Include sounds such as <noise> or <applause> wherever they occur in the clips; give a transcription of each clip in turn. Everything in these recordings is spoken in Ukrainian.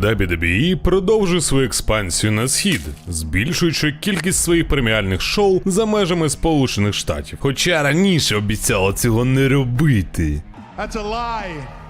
WWE продовжує свою експансію на схід, збільшуючи кількість своїх преміальних шоу за межами Сполучених Штатів. Хоча раніше обіцяла цього не робити. That's a lie.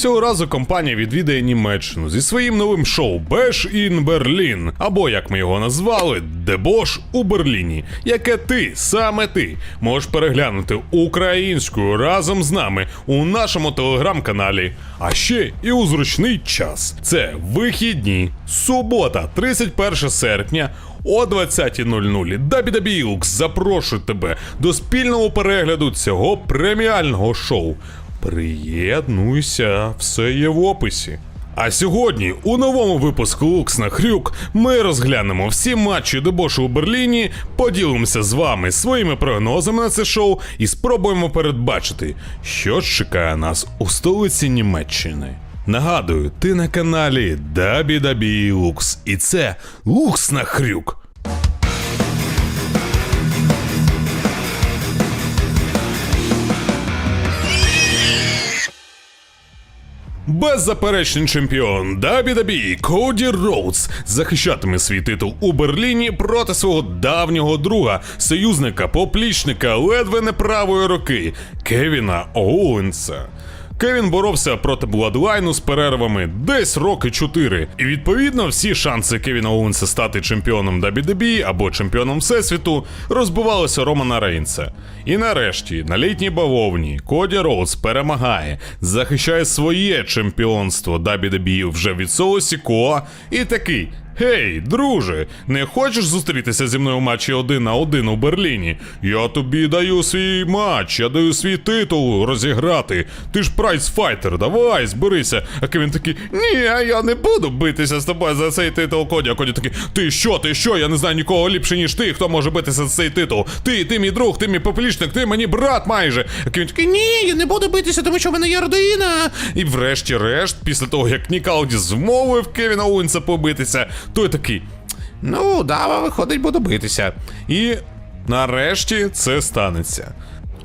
Цього разу компанія відвідає Німеччину зі своїм новим шоу Bash in Berlin, або як ми його назвали, Дебош у Берліні, яке ти, саме ти, можеш переглянути українською разом з нами у нашому телеграм-каналі, а ще і у зручний час. Це вихідні, субота, 31 серпня. О 20.00 WWE запрошує тебе до спільного перегляду цього преміального шоу. Приєднуйся, все є в описі. А сьогодні у новому випуску Лукс на Хрюк ми розглянемо всі матчі дебошу у Берліні, поділимося з вами своїми прогнозами на це шоу і спробуємо передбачити, що чекає нас у столиці Німеччини. Нагадую, ти на каналі WWE Lux, і це Лукс на Хрюк. Беззаперечний чемпіон WWE Коді Роудс захищатиме свій титул у Берліні проти свого давнього друга, союзника, поплічника ледве не правої руки Кевіна Оуенса. Кевін боровся проти Бладлайну з перервами десь роки 4. І відповідно всі шанси Кевіна Оуенса стати чемпіоном WWE або чемпіоном Всесвіту розбивалися Романа Рейнса. І нарешті на літній бавовні Коді Роудс перемагає, захищає своє чемпіонство WWE вже від Соло Сікоа і такий. Гей, друже, не хочеш зустрітися зі мною у матчі один на один у Берліні? Я тобі даю свій матч, я даю свій титул розіграти. Ти ж прайсфайтер, давай, зберися. А Кевін такий, ні, я не буду битися з тобою за цей титул Коді. А Коді такий, ти що, ти що? Я не знаю нікого ліпше, ніж ти, хто може битися за цей титул. Ти, ти мій друг, ти мій поплічник, ти мені брат майже. А Кевін такий, ні, я не буду битися, тому що в мене є родина. І врешті-решт, після того, як Нікалді змовив Кевіна Оуенса побитися, той такий. Ну, дава, виходить, буду битися. І нарешті це станеться.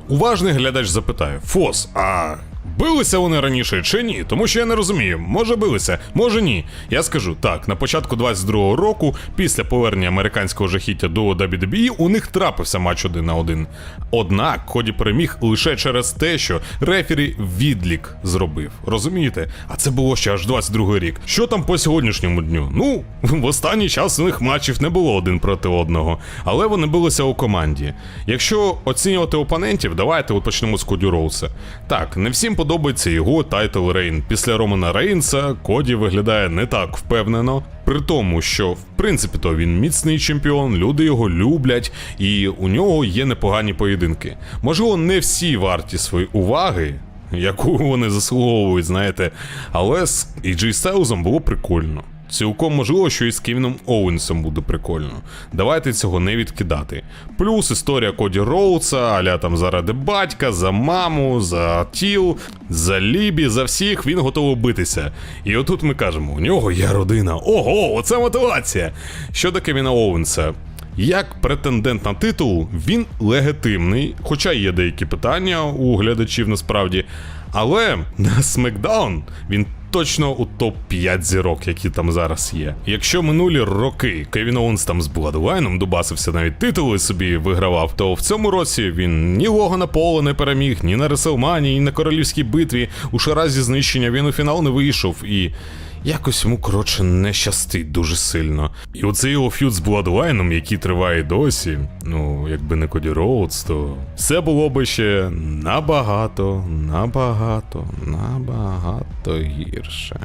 Уважний глядач запитає: Фос, а билися вони раніше чи ні? Тому що я не розумію, може билися, може ні. Я скажу так: на початку 22-го року, після повернення американського жахіття до WWE, у них трапився матч один на один. Однак Коді переміг лише через те, що рефері відлік зробив. Розумієте? А це було ще аж 22-й рік. Що там по сьогоднішньому дню? Ну, в останній час у них матчів не було один проти одного, але вони билися у команді. Якщо оцінювати опонентів, давайте от почнемо з Коді Роуса. Так, не всім подобається його тайтл Рейн. Після Романа Рейнса Коді виглядає не так впевнено. При тому, що в принципі то він міцний чемпіон, люди його люблять, і у нього є непогані поєдинки. Можливо, не всі варті свої уваги, яку вони заслуговують, знаєте, але з AJ Styles було прикольно. Цілком можливо, що і з Кевіном Оуенсом буде прикольно. Давайте цього не відкидати. Плюс історія Коді Роудса, аля там заради батька, за маму, за тіл, за Лібі, за всіх він готовий битися. І отут ми кажемо: у нього є родина. Ого, оце мотивація! Щодо Кевіна Оуенса. Як претендент на титул, він легітимний, хоча є деякі питання у глядачів насправді. Але на SmackDown він точно у топ-5 зірок, які там зараз є. Якщо минулі роки Кевін Оуенс там з Бладлайном дубасився, навіть титули собі вигравав, то в цьому році він ні Логана Пола не переміг, ні на Реселмані, ні на королівській битві. У шаразі знищення він у фінал не вийшов і. Якось йому, коротше, не щастить дуже сильно. І оцей його ф'ют з Бладлайном, який триває досі, ну, якби не Коді Роудс, то все було би ще набагато, набагато, набагато гірше.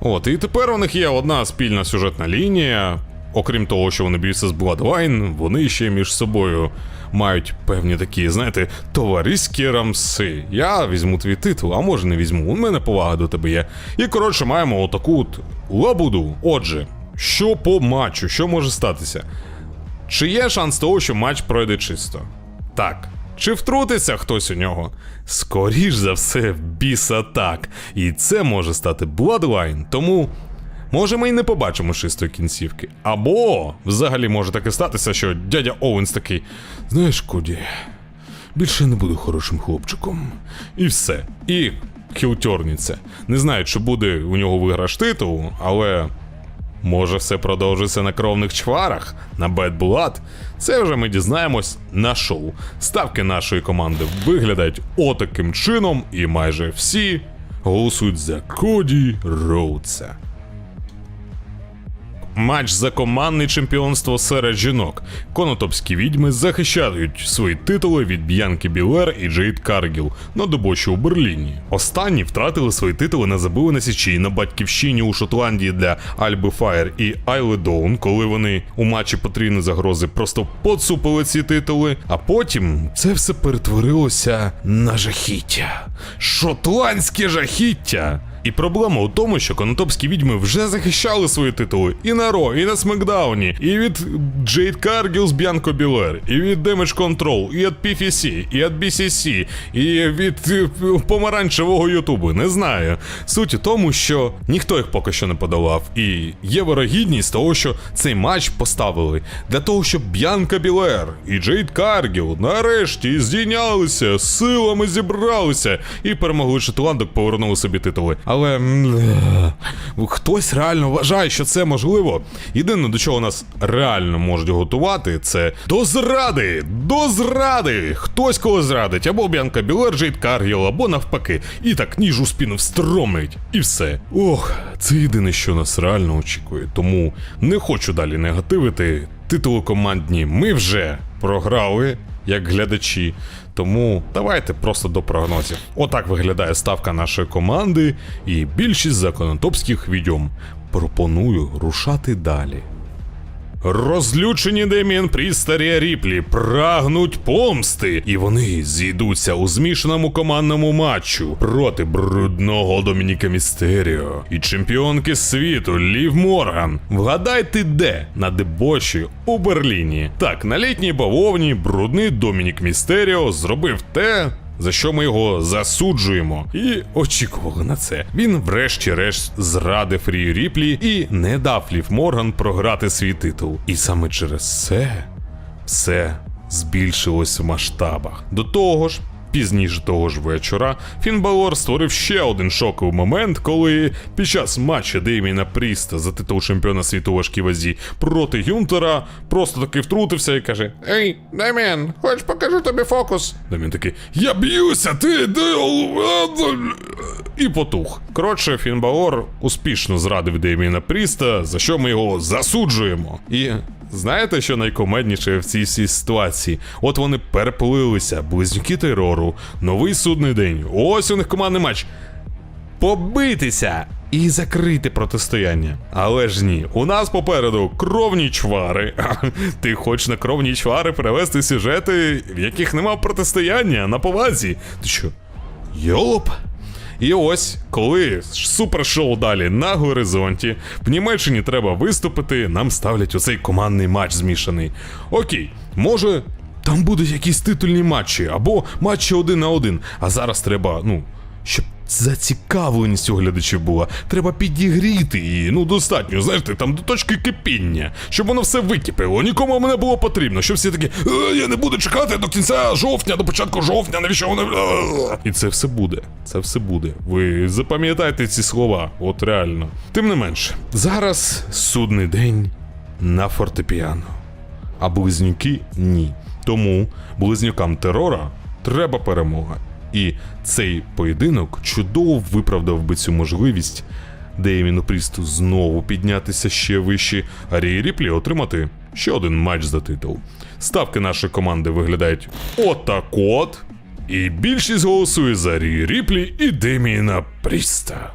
От, і тепер у них є одна спільна сюжетна лінія. Окрім того, що вони б'ються з Bloodline, вони ще між собою мають певні такі, знаєте, товариські рамси. Я візьму твій титул, а може не візьму. У мене повага до тебе є. І коротше, маємо отаку от лабуду. Отже, що по матчу, що може статися? Чи є шанс того, що матч пройде чисто? Так. Чи втрутиться хтось у нього? Скоріш за все, біса так. І це може стати Bloodline, тому. Може, ми й не побачимо чистої кінцівки. Або взагалі може таке статися, що дядя Оуенс такий. Знаєш, Коді, більше не буду хорошим хлопчиком. І все. І хілтьорніться. Не знаю, чи буде у нього виграш титулу, але Може, все продовжиться на кровних чварах, на Blood? Це вже ми дізнаємось на шоу. Ставки нашої команди виглядають отаким чином, і майже всі голосують за Коді Роудса. Матч за командне чемпіонство серед жінок. Конотопські відьми захищають свої титули від Б'янки Білер і Джейд Каргіл на добочі у Берліні. Останні втратили свої титули на забили на січі на батьківщині у Шотландії для Альби Фаєр і Айли Доун, коли вони у матчі потрійної загрози просто поцупили ці титули. А потім це все перетворилося на жахіття. Шотландське жахіття. І проблема у тому, що конотопські відьми вже захищали свої титули і на Ро, і на Смакдауні, і від Джейд Каргіл з Б'янко Білер, і від Damage Control, і від PFC, і від BCC, і від е, помаранчевого Ютубу. Не знаю. Суть у тому, що ніхто їх поки що не подолав. І є вирогідність того, що цей матч поставили для того, щоб Б'янка Білер і Джейд Каргіл нарешті здійнялися, силами зібралися і перемогли шотландок, повернули собі титули. Але е, хтось реально вважає, що це можливо. Єдине, до чого нас реально можуть готувати, це до зради! До зради! Хтось кого зрадить, або Б'янка Білер, Джейд Каргіл, або навпаки. І так ніж у спину встромить. І все. Ох, це єдине, що нас реально очікує. Тому не хочу далі негативити. Титулу командні ми вже програли як глядачі. Тому давайте просто до прогнозів. Отак виглядає ставка нашої команди, і більшість законотопських відьом. Пропоную рушати далі. Розлючені Деміан Пріст та Рія Ріплі прагнуть помсти, і вони зійдуться у змішаному командному матчу проти брудного Домініка Містеріо і чемпіонки світу Лів Морган. Вгадайте, де на дебоші у Берліні. Так, на літній бавовні брудний Домінік Містеріо зробив те, за що ми його засуджуємо, і очікували на це. Він, врешті-решт, зрадив Рію Ріплі і не дав Лів Морган програти свій титул. І саме через це все збільшилось в масштабах. До того ж. Пізніше того ж вечора Фін Балор створив ще один шоковий момент, коли під час матча Дейміна Пріста за титул чемпіона світу важкій вазі проти Юнтера просто таки втрутився і каже: Ей, Демін, хоч покажу тобі фокус. Демін такий: Я б'юся, ти і потух. Коротше, Фін Балор успішно зрадив Дейміна Пріста, за що ми його засуджуємо. І Знаєте, що найкомедніше в цій всій ситуації? От вони переплилися, близнюки терору, новий судний день. Ось у них командний матч. Побитися і закрити протистояння. Але ж ні, у нас попереду кровні чвари. <laughs> Ти хочеш на кровні чвари перевести сюжети, в яких нема протистояння на повазі. Ти що? Йолоп? І ось, коли супершоу далі на горизонті, в Німеччині треба виступити, нам ставлять оцей командний матч змішаний. Окей, може. Там будуть якісь титульні матчі або матчі один на один. А зараз треба, ну, щоб зацікавленість у глядачів була. Треба підігріти її. Ну, достатньо, знаєте, там до точки кипіння, щоб воно все википіло. Нікому мене було потрібно. Щоб всі такі, «Е, я не буду чекати до кінця жовтня, до початку жовтня, навіщо воно. Е?» І це все буде. Це все буде. Ви запам'ятайте ці слова, от реально. Тим не менше, зараз судний день на фортепіано. А близнюки ні. Тому близнюкам терора треба перемога. І цей поєдинок чудово виправдав би цю можливість Дейміну Прісту знову піднятися ще вище, а Рі Ріплі отримати ще один матч за титул. Ставки нашої команди виглядають отак от. І більшість голосує за Рі Ріплі і Деміна Пріста.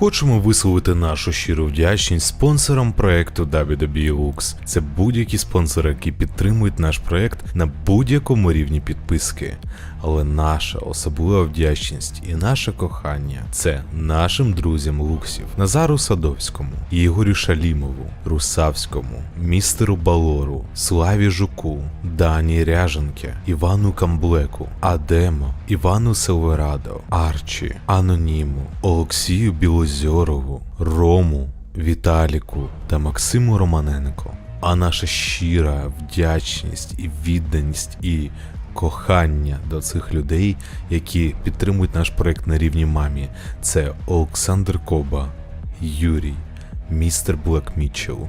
Хочемо висловити нашу щиру вдячність спонсорам проекту WWE Lux. Це будь-які спонсори, які підтримують наш проект на будь-якому рівні підписки. Але наша особлива вдячність і наше кохання це нашим друзям Луксів, Назару Садовському, Ігорю Шалімову, Русавському, містеру Балору, Славі Жуку, Дані Ряженке, Івану Камблеку, Адемо, Івану Селверадо, Арчі, Аноніму, Олексію Білозьорову, Рому, Віталіку та Максиму Романенко. А наша щира вдячність і відданість і кохання до цих людей, які підтримують наш проект на рівні мамі. Це Олександр Коба, Юрій, містер Блек Мітчелл.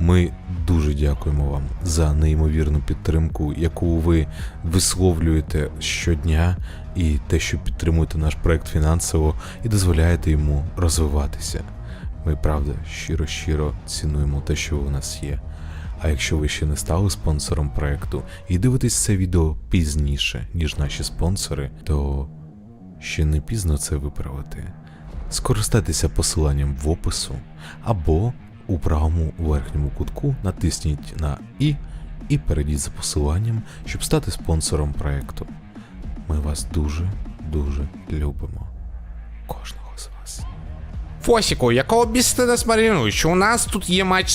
Ми дуже дякуємо вам за неймовірну підтримку, яку ви висловлюєте щодня, і те, що підтримуєте наш проект фінансово і дозволяєте йому розвиватися. Ми правда щиро-щиро цінуємо те, що у нас є. А якщо ви ще не стали спонсором проекту і дивитесь це відео пізніше, ніж наші спонсори, то ще не пізно це виправити. Скористайтеся посиланням в опису або у правому верхньому кутку натисніть на І і перейдіть за посиланням, щоб стати спонсором проекту. Ми вас дуже, дуже любимо. Кожного з вас. Фосіку, якого біса ти нас марінуєш? Що у нас тут є матч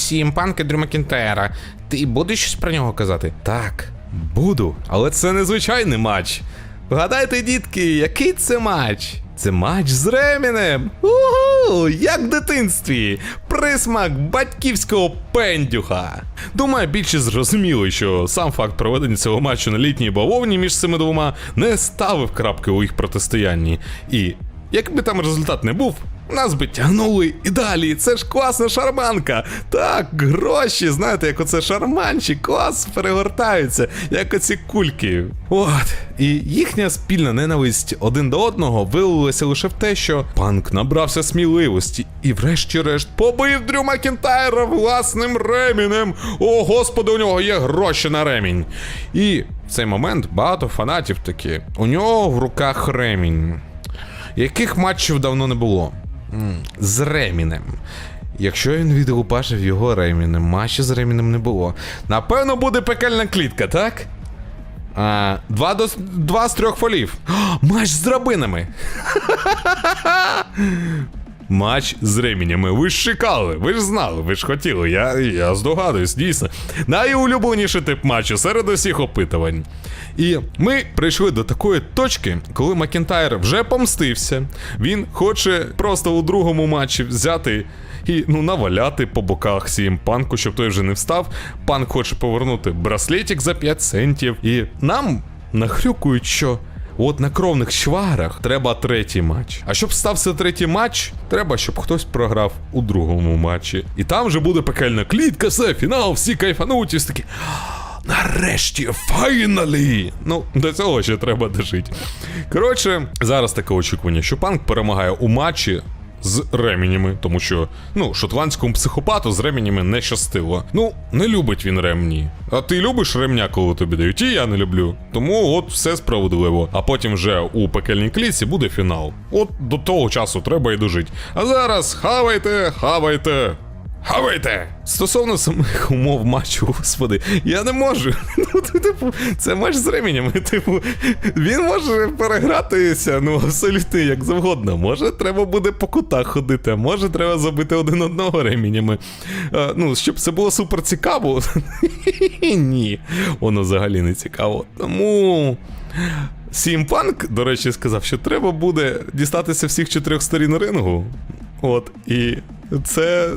і Дрю Макінтера. Ти будеш щось про нього казати? Так, буду, але це незвичайний матч. Вгадайте, дітки, який це матч? Це матч з Ремінем. Угу, як в дитинстві. Присмак батьківського пендюха. Думаю, більше зрозуміло, що сам факт проведення цього матчу на літній бавовні між цими двома не ставив крапки у їх протистоянні. І якби там результат не був, нас би тягнули і далі. Це ж класна шарманка. Так, гроші, знаєте, як оце шарманчі, клас перегортаються, як оці кульки. От. І їхня спільна ненависть один до одного вилилася лише в те, що панк набрався сміливості і, врешті-решт, побив Дрю Макінтайра власним ремінем. О, господи, у нього є гроші на ремінь. І в цей момент багато фанатів такі. У нього в руках ремінь. Яких матчів давно не було? З Ремінем. Якщо він відлупашив його Ремінем, матчі з Ремінем не було. Напевно, буде пекельна клітка, так? А, два, до, два з трьох фолів. <gasps> О, матч з драбинами. <laughs> Матч з ременями. Ви ж чекали, ви ж знали, ви ж хотіли. Я, я здогадуюсь, дійсно. Найулюбленіший тип матчу серед усіх опитувань. І ми прийшли до такої точки, коли Макінтайр вже помстився. Він хоче просто у другому матчі взяти і ну наваляти по боках сім панку, щоб той вже не встав. Панк хоче повернути браслетик за 5 центів. І нам нахрюкують, що. От на кровних чварах треба третій матч. А щоб стався третій матч, треба, щоб хтось програв у другому матчі. І там вже буде пекельна клітка, все, фінал, всі кайфануть, і такі. Нарешті, файналі! Ну, до цього ще треба дожити. Коротше, зараз таке очікування, що панк перемагає у матчі з ременями, тому що, ну, шотландському психопату з ременями не щастило. Ну, не любить він ремні. А ти любиш ремня, коли тобі дають, і я не люблю. Тому от все справедливо. А потім вже у пекельній клітці буде фінал. От до того часу треба і дожити. А зараз хавайте, хавайте. Хавайте! Стосовно самих умов матчу, господи, я не можу. <laughs> Ну, типу, це матч з ременями. Типу, він може перегратися, ну, абсолютно як завгодно. Може, треба буде по кутах ходити, може, треба забити один одного ременями. А, ну, щоб це було супер цікаво. <laughs> Ні, воно взагалі не цікаво. Тому. Сімпанк, до речі, сказав, що треба буде дістатися всіх чотирьох сторін рингу. От, і це.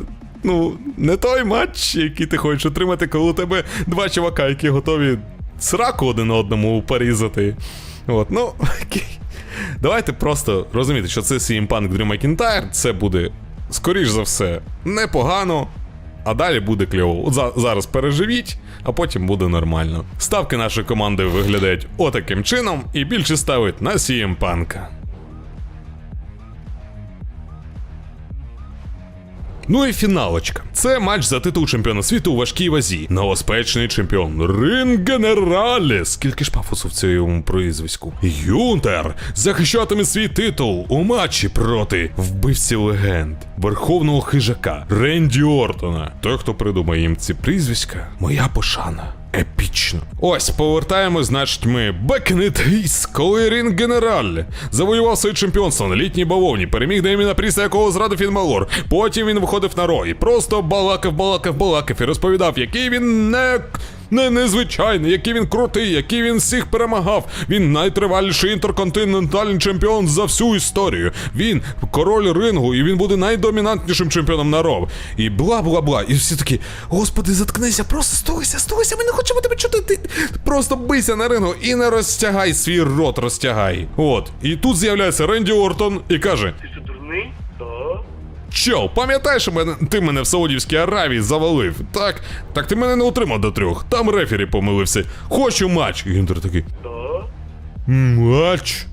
Ну, не той матч, який ти хочеш отримати, коли у тебе два чувака, які готові сраку один одному порізати. От, ну, <laughs> окей. Давайте просто розуміти, що це CM Punk Drew McIntyre, це буде, скоріш за все, непогано, а далі буде кльово. За- зараз переживіть, а потім буде нормально. Ставки нашої команди виглядають отаким чином, і більше ставить на CM Punk. Ну і фіналочка. Це матч за титул чемпіона світу у важкій вазі. Новоспечний чемпіон Рин Генералі. Скільки ж пафосу в цьому прізвиську? Юнтер захищатиме свій титул у матчі проти вбивці легенд, верховного хижака Ренді Ортона. Той, хто придумає їм ці прізвиська, моя пошана. Епічно. Ось повертаємось, значить, ми Back in the коли Рін Генераль завоював своє чемпіонство на літній бавовні, переміг Деміна Пріса, якого зрадив фінмалор. Потім він виходив на рой, просто балакав, балакав, балакав і розповідав, який він не. Не незвичайний, який він крутий, який він всіх перемагав. Він найтриваліший інтерконтинентальний чемпіон за всю історію. Він король рингу, і він буде найдомінантнішим чемпіоном на ров. І бла бла бла. І всі такі, господи, заткнися, просто стулися, стулися, ми не хочемо тебе чути. Ти просто бийся на рингу і не розтягай свій рот, розтягай. От. І тут з'являється Ренді Ортон і каже: Чел, пам'ятаєш, мене, ти мене в Саудівській Аравії завалив? Так, так ти мене не утримав до трьох. Там рефері помилився. Хочу матч. Гюнтер такий. Так. Матч?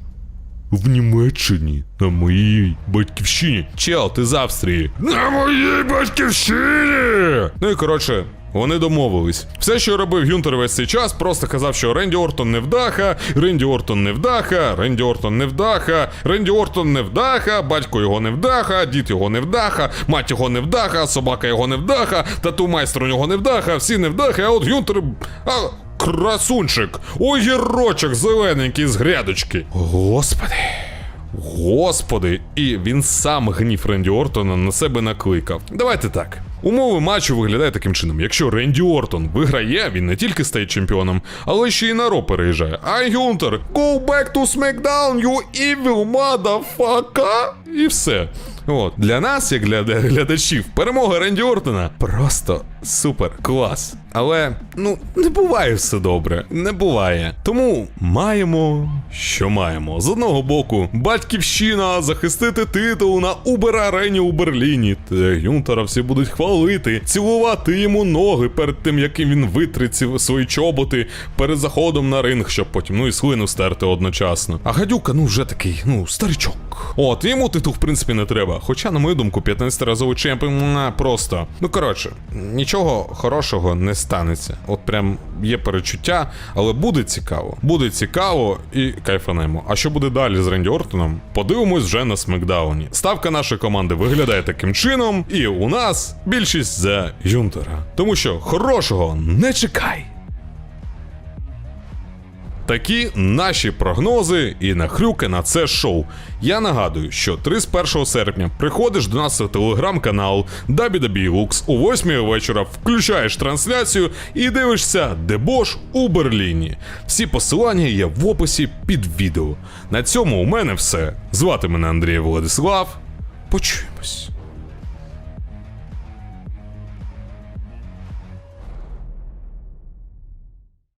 В Німеччині, на моїй батьківщині. Чел, ти з Австрії. На моїй батьківщині! Ну і коротше. Вони домовились. Все, що робив Гюнтер весь цей час, просто казав, що Ренді Ортон не вдаха, Ренді Ортон не вдаха, Ренді Ортон не вдаха, Ренді Ортон не вдаха, батько його не вдаха, дід його не вдаха, мать його не вдаха, собака його не вдаха, тату майстер у нього не вдаха, всі не вдаха, а от Гюнтер. А, красунчик! Огірочок зелененький з грядочки. Господи. Господи, і він сам гнів Ренді Ортона на себе накликав. Давайте так. Умови матчу виглядають таким чином: якщо Ренді Ортон виграє, він не тільки стає чемпіоном, але ще й на Ро переїжджає. А Гюнтер, go back to SmackDown, you evil motherfucker! І все. От для нас, як для глядачів, перемога Ренді Ортона просто супер клас. Але ну не буває все добре, не буває. Тому маємо, що маємо. З одного боку, батьківщина захистити титул на Убер Арені у Берліні. Та Гюнтера всі будуть хвалити, цілувати йому ноги перед тим, як він витрить свої чоботи перед заходом на ринг, щоб потім ну і слину стерти одночасно. А гадюка, ну вже такий, ну, старичок. От, йому титул, в принципі, не треба. Хоча, на мою думку, 15-разовий чемпіон просто. Ну коротше, нічого хорошого не станеться. От прям є перечуття, але буде цікаво. Буде цікаво і кайфанемо. А що буде далі з Ренді Ортоном? Подивимось вже на смакдауні. Ставка нашої команди виглядає таким чином, і у нас більшість за Юнтера. Тому що хорошого не чекай. Такі наші прогнози і нахрюки на це шоу. Я нагадую, що 31 серпня приходиш до нас в телеграм-канал WWE Lux о 8 вечора, включаєш трансляцію і дивишся дебош у Берліні. Всі посилання є в описі під відео. На цьому у мене все. Звати мене Андрій Владислав. Почуємось.